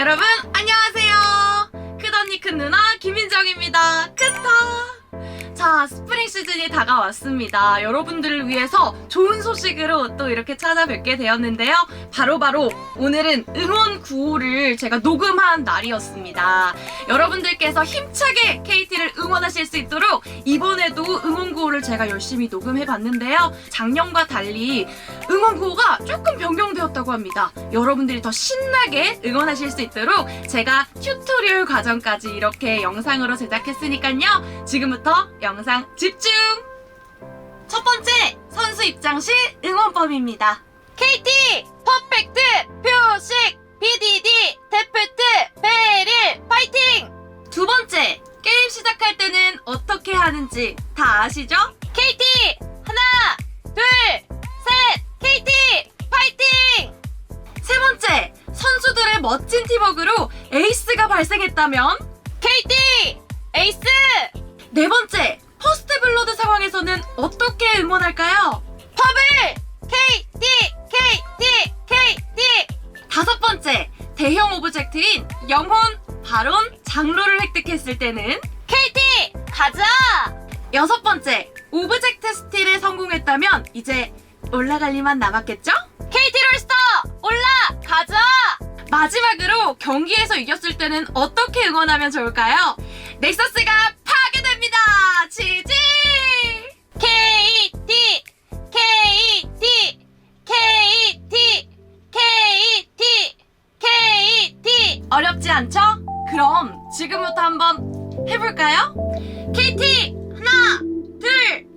여러분 안녕하세요. 큰언니 큰 누나 김민정입니다. 크타. 자 스프링 시즌이 다가왔습니다. 여러분들을 위해서 좋은 소식으로 또 이렇게 찾아뵙게 되었는데요. 바로 바로 오늘은 응원 구호를 제가 녹음한 날이었습니다. 여러분들께서 힘차게 KT를 응원하실 수 있도록 이번에도 응원 구호를 제가 열심히 녹음해 봤는데요. 작년과 달리 응원 구호가 조금 변경되었다고 합니다. 여러분들이 더 신나게 응원하실 수 있도록 제가 튜토리얼 과정까지 이렇게 영상으로 제작했으니까요. 지금부터 영상 집중! 첫 번째, 선수 입장 시 응원법입니다. KT 퍼펙트 표식 BDD 데프트 베릴 파이팅! 두 번째, 시작할 때는 어떻게 하는지 다 아시죠? KT 하나, 둘, 셋, KT 파이팅! 세 번째, 선수들의 멋진 팀워크로 에이스가 발생했다면? KT 에이스! 네 번째, 퍼스트 블러드 상황에서는 어떻게 응원할까요? 팝을 KT KT KT 다섯 번째, 대형 오브젝트인 영혼, 발언, 장로를 획득했을 때는 가자! 여섯 번째, 오브젝트 스틸에 성공했다면 이제 올라갈 일만 남았겠죠? KT 롤스터 올라 가자! 마지막으로 경기에서 이겼을 때는 어떻게 응원하면 좋을까요? 넥서스가 파괴됩니다! 지지! KT! KT! KT! KT! KT! 어렵지 않죠? 그럼 지금부터 한번 해볼까요? KT 하나 둘.